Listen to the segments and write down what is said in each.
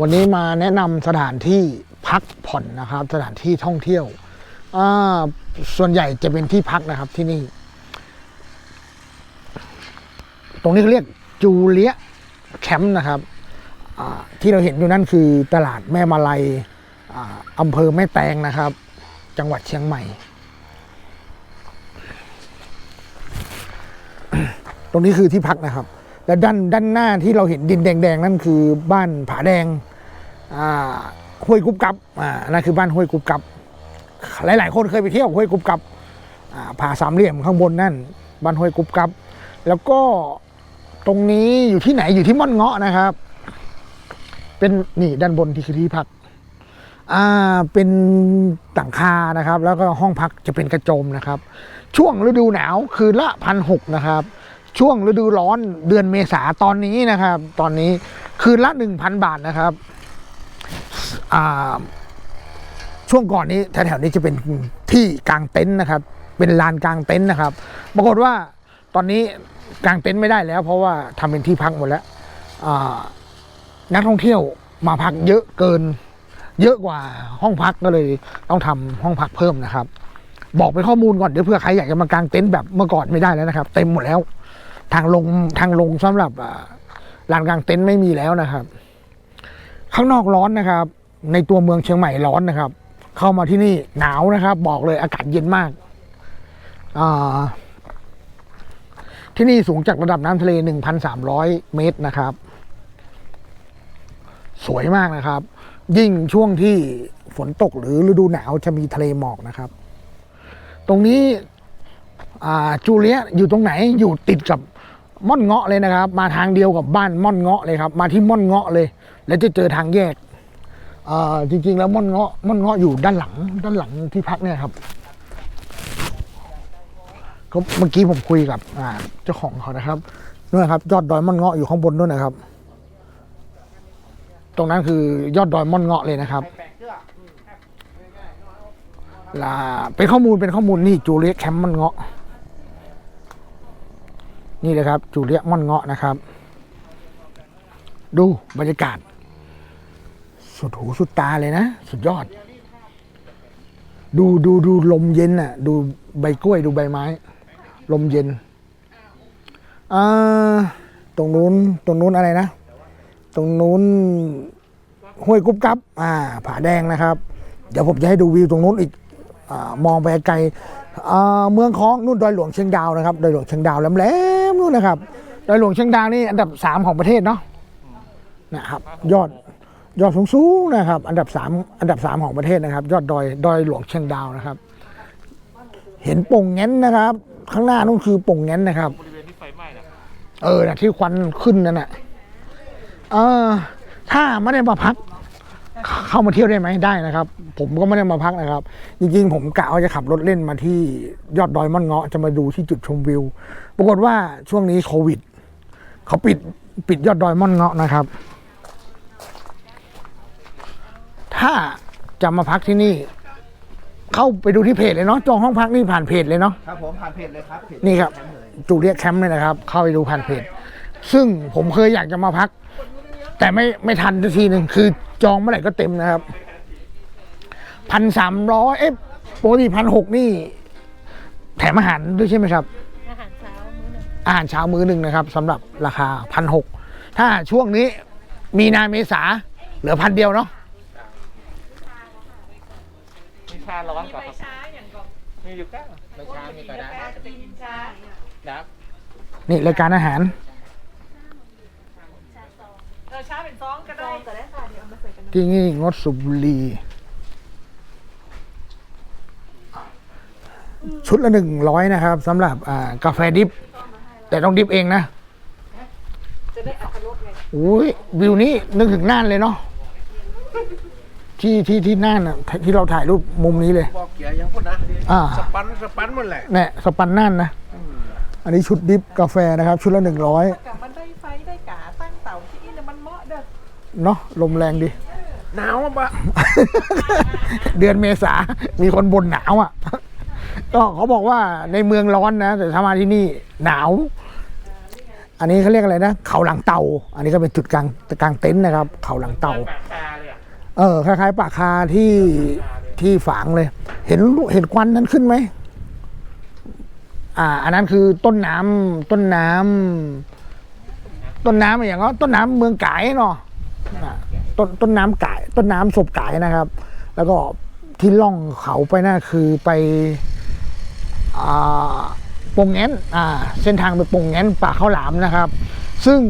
วันนี้มาแนะนำสถานที่พักผ่อนนะครับ สถานที่ท่องเที่ยวส่วนใหญ่จะเป็นที่พักนะครับที่นี่ ตรงนี้เขาเรียกจูเลียแคมป์นะครับที่เราเห็นอยู่นั่นคือตลาดแม่มาลัยอำเภอแม่แตงนะครับ จังหวัดเชียงใหม่ ตรงนี้คือที่พักนะครับ และด้านด้านหน้าที่เราเห็นดินแดงๆนั่นคือบ้านผาแดงอ่าห้วยกุบกับอ่านั่นคือบ้านห้วยกุบกับ หลายๆคนเคยไปเที่ยวห้วยกุบกับอ่าผาสามเหลี่ยมข้างบนนั่นบ้านห้วยกุบกับ แล้วก็ตรงนี้อยู่ที่ไหนอยู่ที่ม่อนเงาะนะครับ เป็นนี่ด้านบนที่คือที่พักอ่าเป็นต่างคานะครับ แล้วก็ห้องพักจะเป็นกระโจมนะครับ ช่วงฤดูหนาวคืนละพันหกนะครับ ช่วงฤดูร้อนเดือนเมษาตอนนี้นะครับ ตอนนี้คืนละหนึ่งพันบาทนะครับช่วงก่อนนี้แถวๆนี้จะเป็นที่กางเต็นท์นะครับ เป็นลานกางเต็นท์นะครับ ปรากฏว่าตอนนี้กางเต็นท์ไม่ได้แล้ว เพราะว่าทำเป็นที่พักหมดแล้วนักท่องเที่ยวมาพักเยอะเกิน เยอะกว่าห้องพักก็เลยต้องทำห้องพักเพิ่มนะครับ บอกเป็นข้อมูลก่อนเดี๋ยวเผื่อใครอยากจะมากางเต็นท์แบบเมื่อก่อนไม่ได้แล้วนะครับ เต็มหมดแล้ว ทางลงทางลงสำหรับลานกลางเต็นท์ไม่มีแล้วนะครับ ข้างนอกร้อนนะครับ ในตัวเมืองเชียงใหม่ร้อนนะครับ เข้ามาที่นี่หนาวนะครับ บอกเลยอากาศเย็นมากาที่นี่สูงจากระดับน้ำทะเล 1,300 เมตรนะครับ สวยมากนะครับ ยิ่งช่วงที่ฝนตกหรือฤดูหนาวจะมีทะเลหมอกนะครับ ตรงนี้จูเลียอยู่ตรงไหนอยู่ติดกับ ม่อนเงาะเลยนะครับ มาทางเดียวกับบ้านม่อนเงาะเลยครับ มาที่ม่อนเงาะเลย แล้วจะเจอทางแยกจริงๆ แล้วม่อนเงาะม่อนเงาะอยู่ด้านหลัง ด้านหลังที่พักเนี่ยครับก็เมื่อกี้ผมคุยกับเจ้าของเขานะครับนู่นครับ ยอดดอยม่อนเงาะอยู่ข้างบนนู่นนะครับ ตรงนั้นคือยอดดอยม่อนเงาะเลยนะครับลาเป็นข้อมูลเป็นข้อมูลนี่จูเลียแคมป์ม่อนเงาะ นี่เลยครับจูเลียม่อนเงาะนะครับ ดูบรรยากาศ สุดหูสุดตาเลยนะ สุดยอด ดูดูดูลมเย็นน่ะ ดูใบกล้วยดูใบไม้ ลมเย็นอ่าตรงนู้นตรงนู้นอะไรนะ ตรงนู้นห้วยกุ๊บกับอ่า ผาแดงนะครับ เดี๋ยวผมจะให้ดูวิวตรงนู้นอีกอมองไปไกลอ่าเมืองคลองนู่นดอยหลวงเชียงดาวนะครับ ดอยหลวงเชียงดาวแหลมๆ นู่นนะครับดอยหลวงเชียงดาวนี่อันดับสามของประเทศเนาะนะครับ ยอดยอดสูงๆนะครับ อันดับสามอันดับสามของประเทศนะครับ ยอดดอยดอยหลวงเชียงดาวนะครับ เห็นโป่งแง้นนะครับ ข้างหน้านู่นคือโป่งแง้นนะครับบริเวณที่ไฟไหม้นะเออนะที่ควันขึ้นนั่นแหะเออถ้าไม่ได้มาพัก เข้ามาเที่ยวได้ไหมได้นะครับ ผมก็ไม่ได้มาพักนะครับ จริงๆ ผมกะว่าจะขับรถเล่นมาที่ยอดดอยม่อนเงาะจะมาดูที่จุดชมวิว ปรากฏว่าช่วงนี้โควิดเขาปิดปิดยอดดอยม่อนเงาะนะครับ ถ้าจะมาพักที่นี่ เข้าไปดูที่เพจเลยเนาะจองห้องพักนี่ผ่านเพจเลยเนาะครับผมผ่านเพจเลยครับเพจนี่ครับแชมป์เลย จูเลียแคมป์เนี่ยนะครับ เข้าไปดูผ่านเพจ ซึ่งผมเคยอยากจะมาพัก แต่ไม่ไม่ทันสักทีหนึ่งคือจองเมื่อไหร่ก็เต็มนะครับพันสามร้อยเอ๊ะปกติพันหกนี่ แถมอาหารด้วยใช่ไหมครับ อาหารเช้ามื้อหนึ่งอาหารเช้ามื้อหนึ่งนะครับสำหรับราคาพันหกถ้าช่วงนี้มีนาเมษาเหลือพันเดียวเนาะมีชาร้อนก่อนครับช้าอย่างก่อนมีอยู่แก้วไม่ช้ามีกระดาษจะไปกินช้าครับนี่รายการอาหารเออ ช้าเป็นซองก็ได้ก็ได้ค่ะเดี๋ยวเอามาใส่กันที่นี่งดสูบหรีชุดละหนึ่งร้อยนะครับสำหรับอ่ากาแฟดิฟแต่ต้องดิฟเองนะจะได้อัตรสไงโอ้ยวิวนี้นึกถึงน่านเลยเนาะที่ที่ที่น่านอะที่เราถ่ายรูปมุมนี้เลย บอกเกียร์ยังพูดนะอ่า สปันสปันหมดแหละ เนี่ยสปันน่านนะ อันนี้ชุดดิฟกาแฟนะครับ ชุดละหนึ่งร้อยกับ เนาะลมแรงดี หนาวอะบะเดือนเมษา มีคนบ่นหนาวอะ ก็เขาบอกว่าในเมืองร้อนนะ แต่ถ้ามาที่นี่หนาวออันนี้เขาเรียกอะไรนะ เขาหลังเตา อันนี้ก็เป็นจุดกลางกลางเต็นท์นะครับ เขาหลังเตาแบบตาเลยอะเออ คล้ายๆปากคาที่ที่ฝางเลย เห็นเห็นควันนั้นขึ้นไหม อ่า อันนั้นคือต้นน้ำต้นน้ำต้นน้ำอย่างเงี้ยต้นน้ำเมืองไก่เนาะ ต้นต้นน้ำไก่ต้นน้ำศพไก่นะครับ แล้วก็ที่ล่องเขาไปน่าคือไปอ่าปงแงนอ่าเส้นทางไปปงแงนป่าข้าวหลามนะครับ ซึ่ง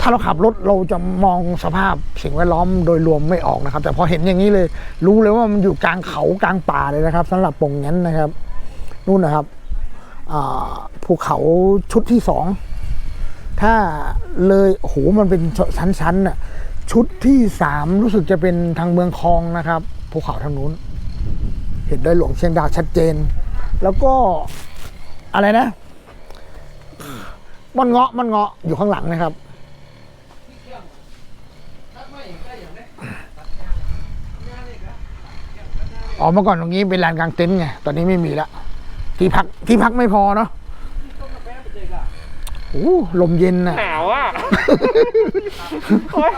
ถ้าเราขับรถเราจะมองสภาพสิ่งแวดล้อมโดยรวมไม่ออกนะครับ แต่พอเห็นอย่างนี้เลย รู้เลยว่ามันอยู่กลางเขากลางป่าเลยนะครับสำหรับปงงั้นนะครับนู่นนะครับภูเขาชุดที่สอง ถ้าเลยโอ้โหมันเป็นชั้นๆน่ะชุดที่สามรู้สึกจะเป็นทางเมืองคองนะครับภูเขาทางนู้น เห็นได้หลวงเชียงดาวชัดเจน แล้วก็อะไรนะมันเงาะมันเงาะอยู่ข้างหลังนะครับอ๋อเมื่อก่อนตรงนี้เป็นลานกลางเต็นท์ไงตอนนี้ไม่มีละที่พักที่พักไม่พอเนาะ โอ้ลมเย็นน่ะหนาวอะโอ้ย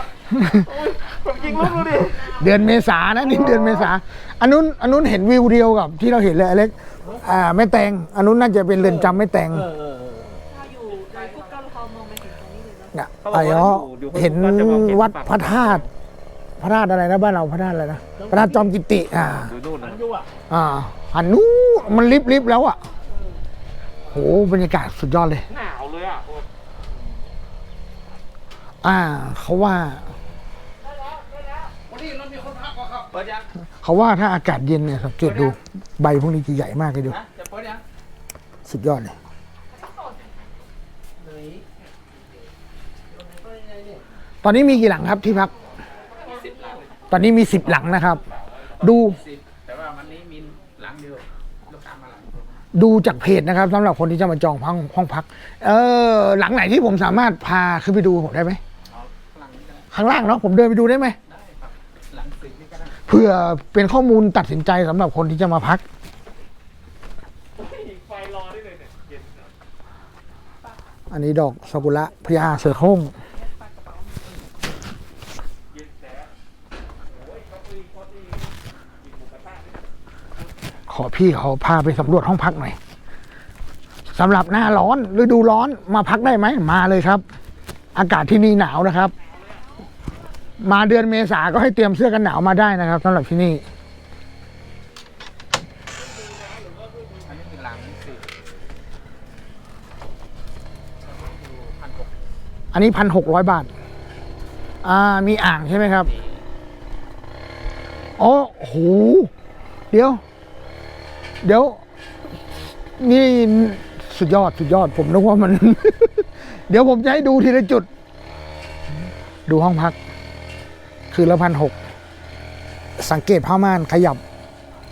โอ้ยผมยิงลูกดูดิเดือนเมษานะนี่เดือนเมษาอันนู้นอันนู้นเห็นวิวเดียวกับที่เราเห็นเลยอเล็กอ่าแม่แตงอันนู้นน่าจะเป็นเรือนจำแม่แตงถ้าอยู่ในกุ๊กเก้าเขามองไปเห็นตรงนี้เลยเนาะเนี่ยไอ้อ๋อเห็นวัดพระธาตุพระธาตุอะไรนะบ้านเราพระธาตุอะไรนะพระธาตุจอมกิติอ่าดูนู่นนะอ่าหันนู้นมันลิบลิบแล้วอะ โหบรรยากาศสุดยอดเลย หนาวเลยอะโอ้ยอ่าเขาว่าเปิดยังเขาว่าถ้าอากาศเย็นเนี่ยสังเกตดูใบพวกนี้จะใหญ่มากเลยดูนะจะเปิดยังสุดยอดเลยตอนนี้มีกี่หลังครับที่พัก ตอนนี้มีสิบหลังนะครับ ดู ดูจากเพจนะครับสำหรับคนที่จะมาจองห้องห้องพัก เออหลังไหนที่ผมสามารถพาขึ้นไปดูผมได้ไหมเอาหลังนี้ก็ได้ข้างล่างเนาะผมเดินไปดูได้ไหมได้หลังสี่เพื่อเป็นข้อมูลตัดสินใจสำหรับคนที่จะมาพักอันนี้ดอกซากุระพญาเสือโคร่ง เย็นแสบโอ้ยเขาคุยเขาดีกินหมูกระทะด้วย ข อพี่เขาพาไปสำรวจห้องพักหน่อยสำหรับหน้าร้อนฤดูร้อนมาพักได้ไหมมาเลยครับ อากาศที่นี่หนาวนะครับ มาเดือนเมษาก็ให้เตรียมเสื้อกันหนาวมาได้นะครับสำหรับที่นี่อันนี้พันหกอันนี้พันหกร้อยบาท อ่า มีอ่างใช่ไหมครับอ๋อโห เดี๋ยว เดี๋ยว นี่สุดยอดสุดยอดผมนึกว่ามัน เดี๋ยวผมจะให้ดูทีละจุด ดูห้องพัก คือละพันหกสังเกตผ้าม่านขยับ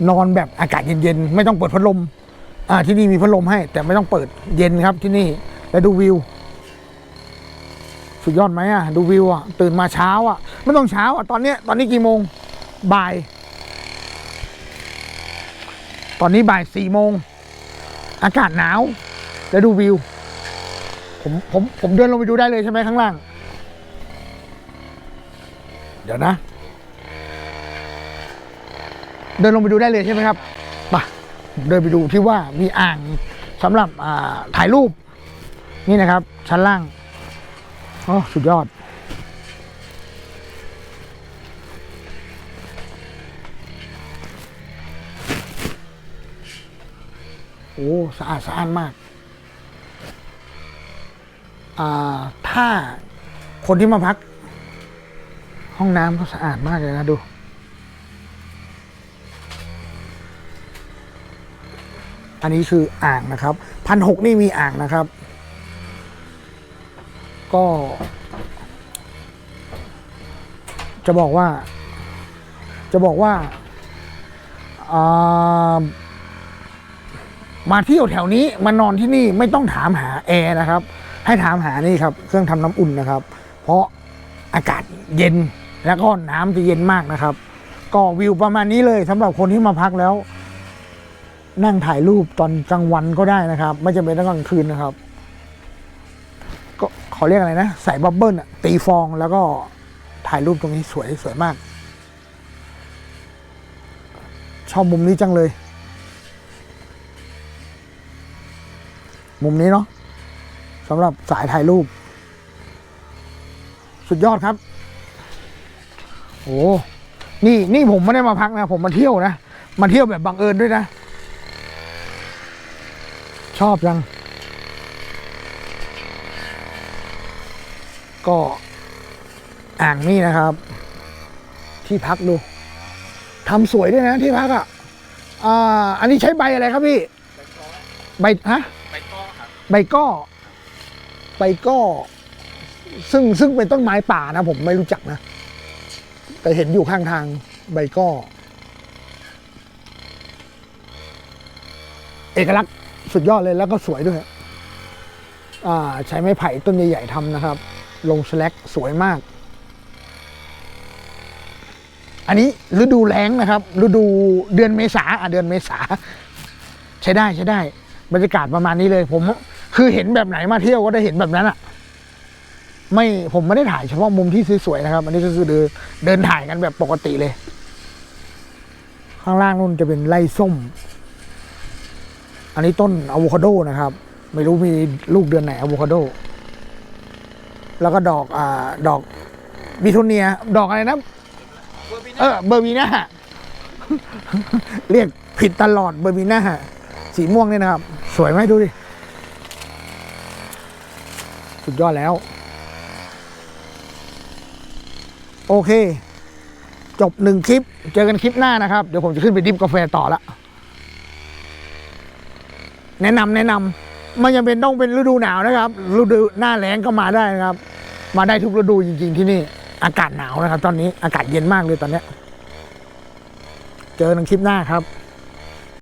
นอนแบบอากาศเย็นๆ ไม่ต้องเปิดพัดลม อ่าที่นี่มีพัดลมให้ แต่ไม่ต้องเปิดเย็นครับที่นี่ แล้วดูวิว สุดยอดไหมอะ ดูวิวอะ ตื่นมาเช้าอะ ไม่ต้องเช้าอะ ตอนเนี้ยตอนนี้กี่โมง บ่าย ตอนนี้บ่ายสี่โมง อากาศหนาว แล้วดูวิว ผมผมผมเดินลงไปดูได้เลยใช่ไหมข้างล่าง เดี๋ยวนะ เดินลงไปดูได้เลยใช่ไหมครับไปผมเดินไปดูที่ว่ามีอ่างสำหรับอ่าถ่ายรูป นี่นะครับ ชั้นล่างโอ้สุดยอด โอ้สะอาดสะอาดมากาถ้าคนที่มาพัก ห้องน้ำเขาสะอาดมากเลยนะดู อันนี้คืออ่างนะครับพันหกนี่มีอ่างนะครับ ก็ จะบอกว่า จะบอกว่าอ่า มาเที่ยวแถวนี้มานอนที่นี่ไม่ต้องถามหาแอร์นะครับ ให้ถามหานี่ครับ เครื่องทำน้ำอุ่นนะครับ เพราะอากาศเย็นแล้วก็น้ำจะเย็นมากนะครับ ก็วิวประมาณนี้เลยสำหรับคนที่มาพักแล้ว นั่งถ่ายรูปตอนกลางวันก็ได้นะครับ ไม่จำเป็นต้องกลางคืนนะครับเขาเรียกอะไรนะ ใส่บับเบิ้ลตีฟองแล้วก็ถ่ายรูปตรงนี้สวยสวยมาก ชอบมุมนี้จังเลย มุมนี้เนาะสำหรับสายถ่ายรูป สุดยอดครับ โอ้นี่นี่ผมไม่ได้มาพักนะ ผมมาเที่ยวนะ มาเที่ยวแบบบังเอิญด้วยนะ ชอบจัง ก็อ่างนี่นะครับ ที่พักดูทำสวยด้วยนะที่พักอะอ่าอันนี้ใช้ใบอะไรครับพี่ ใบฮะ ใบก้อใบก้อซึ่งซึ่งเป็นต้นไม้ป่านะ ผมไม่รู้จักนะ แต่เห็นอยู่ข้างทางใบก้อเอกลักษณ์สุดยอดเลยแล้วก็สวยด้วยใช้ไม้ไผ่ต้นใหญ่ๆทำนะครับ ลงสแลกสวยมาก อันนี้ฤดูแล้งนะครับ ฤดูเดือนเมษาอะเดือนเมษา ใช้ได้ใช้ได้ บรรยากาศประมาณนี้เลยผม คือเห็นแบบไหนมาเที่ยวก็ได้เห็นแบบนั้นอะไม่ผมไม่ได้ถ่ายเฉพาะมุมที่สวยๆนะครับ อันนี้ก็คือเดินเดินถ่ายกันแบบปกติเลย ข้างล่างนู่นจะเป็นไร่ส้ม อันนี้ต้นอะโวคาโดนะครับ ไม่รู้มีลูกเดือนไหนอะโวคาโด แล้วก็ดอกอ่าดอกบิทูเนีย ดอกอะไรนะ เออเบอร์บีน่าเรียกผิดตลอดเบอร์บีน่าสีม่วงเนี่ยนะครับ สวยไหมดูดิ สุดยอดแล้ว โอเค จบหนึ่งคลิป เจอกันคลิปหน้านะครับ เดี๋ยวผมจะขึ้นไปดิฟกาแฟต่อละ แนะนำแนะนำไม่จำเป็นต้องเป็นฤดูหนาวนะครับ ฤดูหน้าแล้งก็มาได้นะครับ มาได้ทุกฤดูจริง ๆ ที่นี่ อากาศหนาวนะครับ ตอนนี้อากาศเย็นมากเลยตอนนี้ เจอกันคลิปหน้าครับ